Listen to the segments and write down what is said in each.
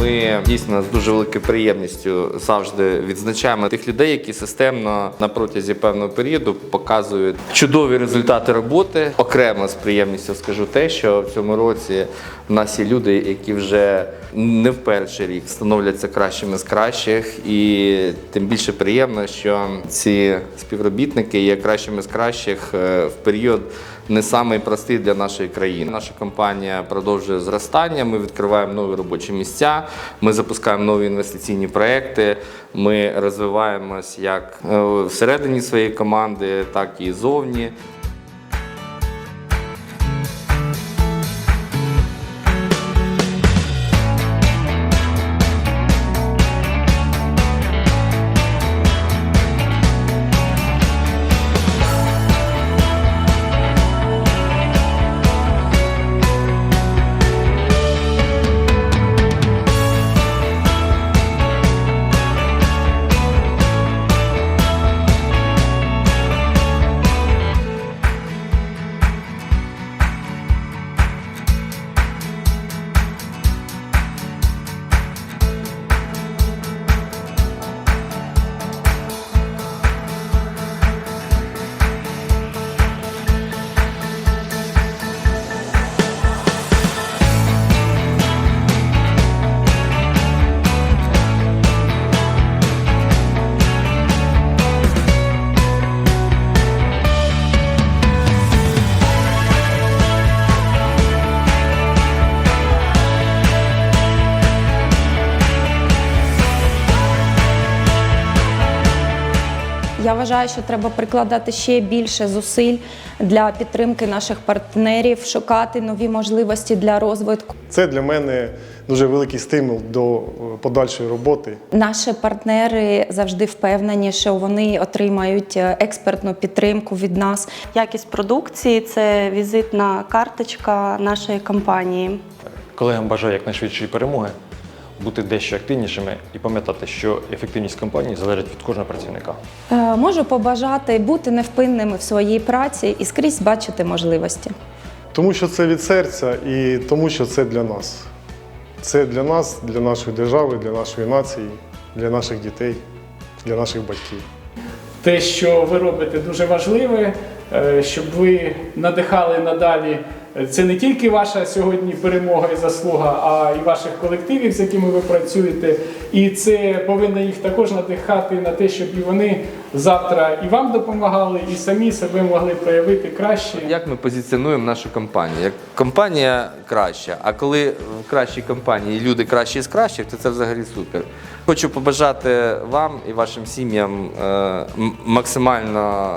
Ми дійсно з дуже великою приємністю завжди відзначаємо тих людей, які системно на протязі певного періоду показують чудові результати роботи. Окремо з приємністю скажу те, що в цьому році в нас є люди, які вже не в перший рік становляться кращими з кращих, і тим більше приємно, що ці співробітники є кращими з кращих е, в період не самий простий для нашої країни. Наша компанія продовжує зростання. Ми відкриваємо нові робочі місця. Ми запускаємо нові інвестиційні проекти. Ми розвиваємось як е, всередині своєї команди, так і зовні. Я вважаю, що треба прикладати ще більше зусиль для підтримки наших партнерів, шукати нові можливості для розвитку. Це для мене дуже великий стимул до е, подальшої роботи. Наші партнери завжди впевнені, що вони отримають е, експертну підтримку від нас. Якість продукції це візитна карточка нашої компанії. Колегам бажаю якнайшвидшої перемоги, бути дещо активнішими і пам'ятати, що ефективність компанії залежить від кожного працівника. Е, Можу побажати бути невпинними в своїй праці і скрізь бачити можливості. Тому що це від серця і тому, що це для нас. Це для нас, для нашої держави, для нашої нації, для наших дітей, для наших батьків. те, що ви робите, дуже важливе, е, щоб ви надихали надалі. Це не тільки ваша сьогодні перемога і заслуга, а й ваших колективів, з якими ви працюєте. І це повинно їх також надихати на те, щоб і вони завтра і вам допомагали, і самі себе могли проявити краще. Як ми позиціонуємо нашу компанію? Як компанія краща, а коли в кращій компанії люди кращі з кращих, то це взагалі супер. Хочу побажати вам і вашим сім'ям е, максимально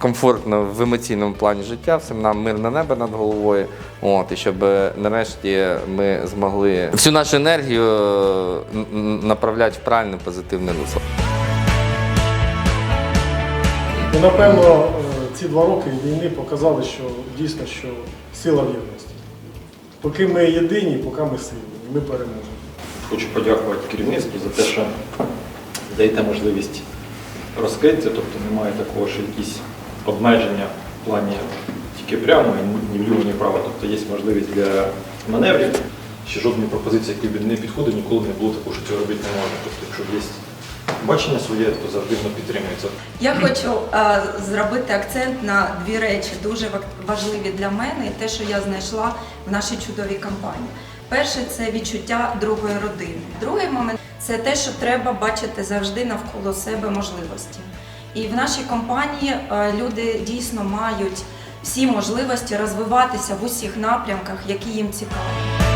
комфортно в емоційному плані життя, всім нам мирне небо над головою. От, і щоб е, нарешті ми змогли всю нашу енергію е, направляти в правильне позитивне русло. І напевно е, ці два роки війни показали, що дійсно що сила в єдності. Поки ми єдині, поки ми сильні, ми переможемо. Хочу подякувати керівництву за те, що даєте можливість розкритися, тобто немає такого, що якісь обмеження в плані тільки прямо, і ні вліво, ні вправо. Тобто є можливість для маневрів. Ще жодної пропозиції, які не підходить, ніколи не було такого, що цього робити не можна. Тобто, якщо є бачення своє, то завжди воно підтримується. Я хочу е, зробити акцент на дві речі, дуже важливі для мене, і те, що я знайшла в нашій чудовій компанії. Перше це відчуття другої родини. Другий момент це те, що треба бачити завжди навколо себе можливості. І в нашій компанії е, люди дійсно мають всі можливості розвиватися в усіх напрямках, які їм цікаві.